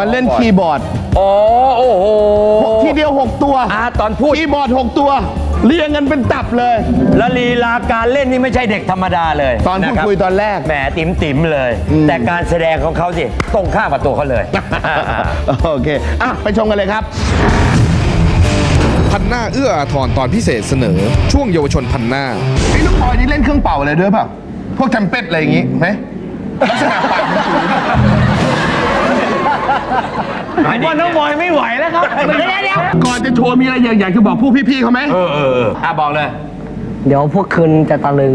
มันเล่นคีย์บอร์ดอ๋อโอ้โหทีเดียว 6 ตัวอ่าตอนพูดคีย์บอร์ด 6 ตัว เรียงกันเป็นตับเลย และลีลาการเล่นนี่ไม่ใช่เด็กธรรมดาเลยตอนพูดะรับคุยตอนแรก แหมติ๋มติ๋มๆเลย แต่การแสดงของเขาสิตรงข้ามกับตัวเขาเลย โอเค อะ ไปชมกันเลยครับ พันหน้าเอื้ออาทรตอนพิเศษเสนอ ช่วงเยาวชนพันหน้าไอ้น้องพลอยนี่เล่นเครื่องเป่าอะไรด้วยเปล่า พวกจำเป็ดอะไรอย่างงี้ไหมลักษณะปากมันสูงผม ว่าน้องบอยไม่ไหวแล้วครับก่อนจะโชว์มีอะไรอยากอยากจะบอกพวกพี่ๆเขาไหมเออเออเอออะบอกเลย เดี๋ยวพวกคุณจะตะลึง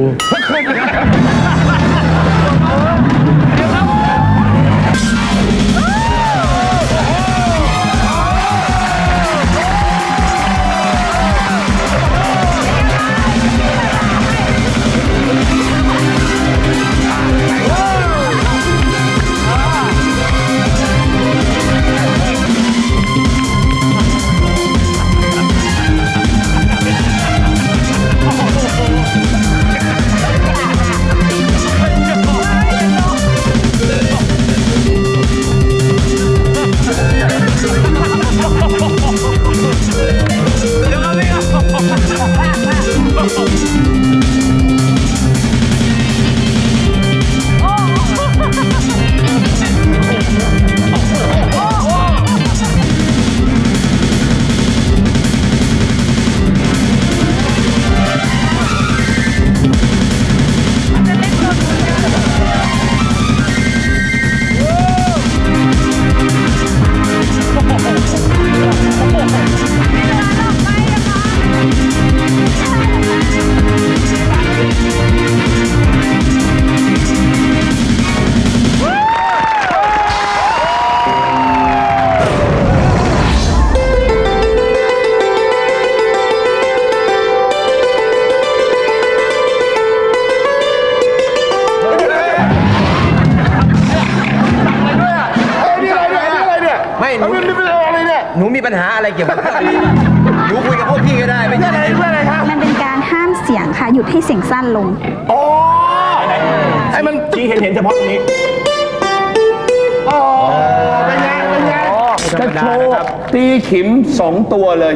ไม่หนูหนูมีปัญหาอะไรเกี่ยวกับเครื่องนี้หนูคุยกับพวกพี่ก็ได้ไม่ใช่อะไรเพื่ออะไรครับมันเป็นการห้ามเสียงค่ะหยุดให้เสียงสั้นลงไอ้มันชี้เห็นเห็นเฉพาะตรงนี้เป็นไงเป็นไง จะโชว์ตีขิมสองตัวเลย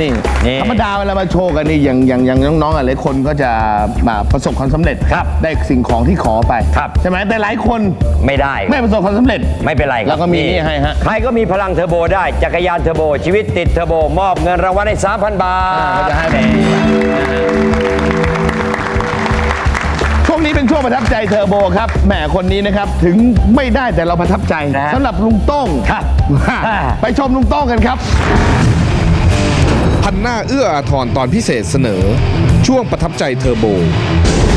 นะครับนี่นี่ ธรรมดาเวลามาโชว์กันนี่อย่างอย่างอย่างน้องๆหลายคนก็จะมาประสบความสำเร็จครับได้สิ่งของที่ขอไปครับ ใช่ไหมแต่หลายคนไม่ได้ไม่ประสบความสำเร็จ ไม่เป็นไรครับแล้วก็มีนี่ให้ฮะ ใครก็มีพลังเทอร์โบได้ จักรยานเทอร์โบ ชีวิตติดเทอร์โบ มอบเงินรางวัลให้ 3,000 บาท ก็จะให้แบบนี้ช่วงนี้เป็นช่วงประทับใจเทอร์โบครับ แหมคนนี้นะครับ ถึงไม่ได้แต่เราประทับใจนะฮะสำหรับลุงโต้งครับ ไปชมลุงโต้งกันครับพั นหน้าเอื้ออาทรตอนพิเศษเสนอ ช่วงประทับใจเทอร์โบ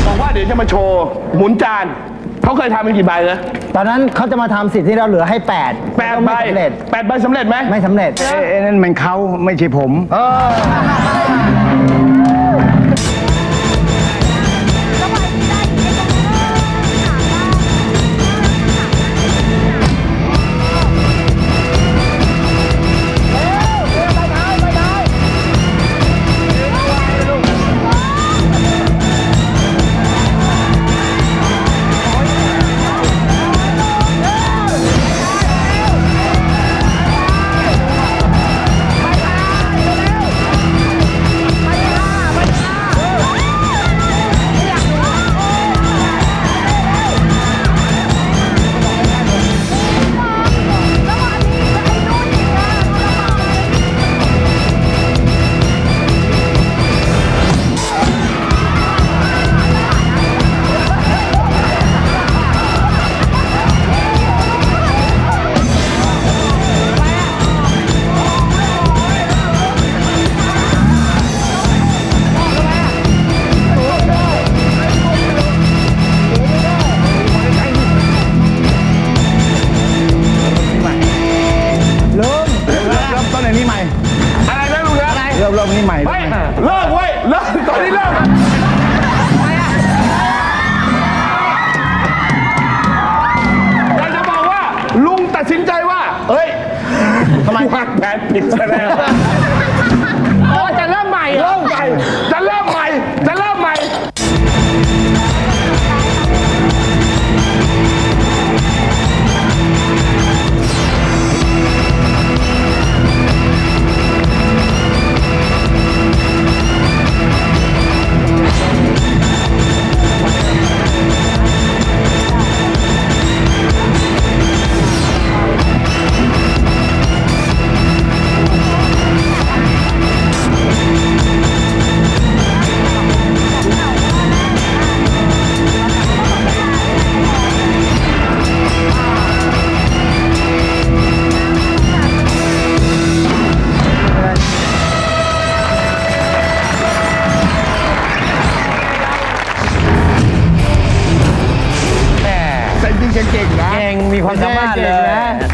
บอกว่าเดี๋ยวจะมาโชว์ หมุนจานเขาเคยทำเป็นกี่ใบนะตอนนั้นเขาจะมาทำสิทธิ์ที่เราเหลือให้8แปดก็ใบไม่สำเร็จแปดใบสำเร็จไหมไม่สำเร็จ เอ้นั่นมันเขาไม่ใช่ผม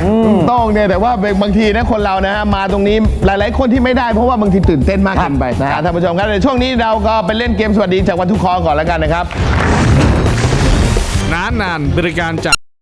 ก่งนะลุงโต้งเนี่ยแต่ว่าบางทีนะคนเรานะฮะมาตรงนี้หลาย ๆ คนที่ไม่ได้เพราะว่าบางทีตื่นเต้นมากเกินไปนะฮะท่านผู้ชมครับในช่วงนี้เราก็ไปเล่นเกมสวัสดีจากวันทุกคอก่อนแล้วกันนะครับ นานนานบริการจาก